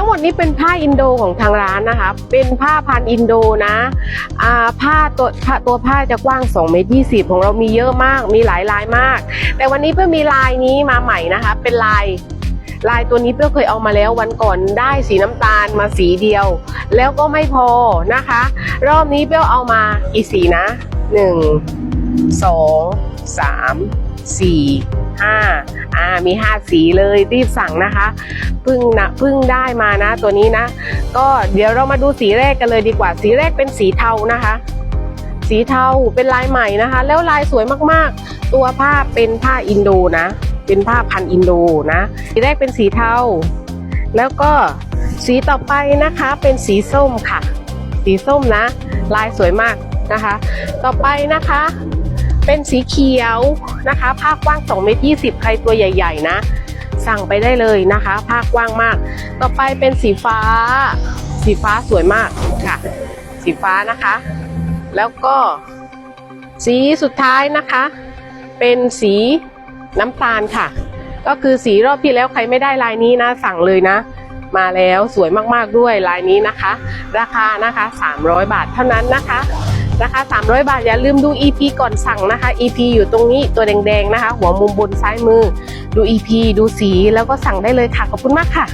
ทั้งหมดนี้เป็นผ้าอินโดของทางร้านนะคะ เป็นผ้าพันอินโดนะอ่าผ้าตัวผ้าตัวผ้าจะกว้าง2เมตร20ของเรามีเยอะมาก มีหลายลายมาก แต่วันนี้เพื่อมีลายนี้มาใหม่นะคะ เป็นลายลายตัวนี้เพื่อเคยเอามาแล้ววันก่อนได้สีน้ำตาลมาสีเดียว แล้วก็ไม่พอนะคะ รอบนี้เปรี้ยวเอามากี่สีนะหนึ่งส อ่าอ่ามีห้าสีเลยรีบสั่งนะคะเพิ่งนะเพิ่งได้มานะตัวนี้นะ ก็เดี๋ยวเรามาดูสีแรกกันเลยดีกว่า สีแรกเป็นสีเทานะคะ สีเทาเป็นลายใหม่นะคะ แล้วลายสวยมากๆ ตัวผ้าเป็นผ้าอินโดนะ เป็นผ้าพันอินโดนะ สีแรกเป็นสีเทาแล้วก็สีต่อไปนะคะเป็นสีส้มค่ะ สีส้มนะ ลายสวยมากนะคะ ต่อไปนะคะ เป็นสีเขียวนะคะผ้ากว้าง2เมตร20 ใครตัวใหญ่ ๆ นะ สั่งไปได้เลยนะคะผ้ากว้างมาก ต่อไปเป็นสีฟ้า สีฟ้าสวยมากค่ะ สีฟ้านะคะ แล้วก็ สีสุดท้ายนะคะ เป็นสีน้ำตาลค่ะ ก็คือสีรอบที่แล้วใครไม่ได้ลายนี้นะ สั่งเลยนะมาแล้วสวยมากๆด้วยลายนี้นะคะ ราคานะคะ 300 บาทเท่านั้นนะคะ นะคา300 บาทอย่าลืมดู EP ก่อนสั่งนะคะ EP อยู่ตรงนี้ตัวแดงๆนะคะ หัวมุมบนซ้ายมือ ดู EP ดูสีแล้วก็สั่งได้เลยค่ะ ขอบคุณมากค่ะ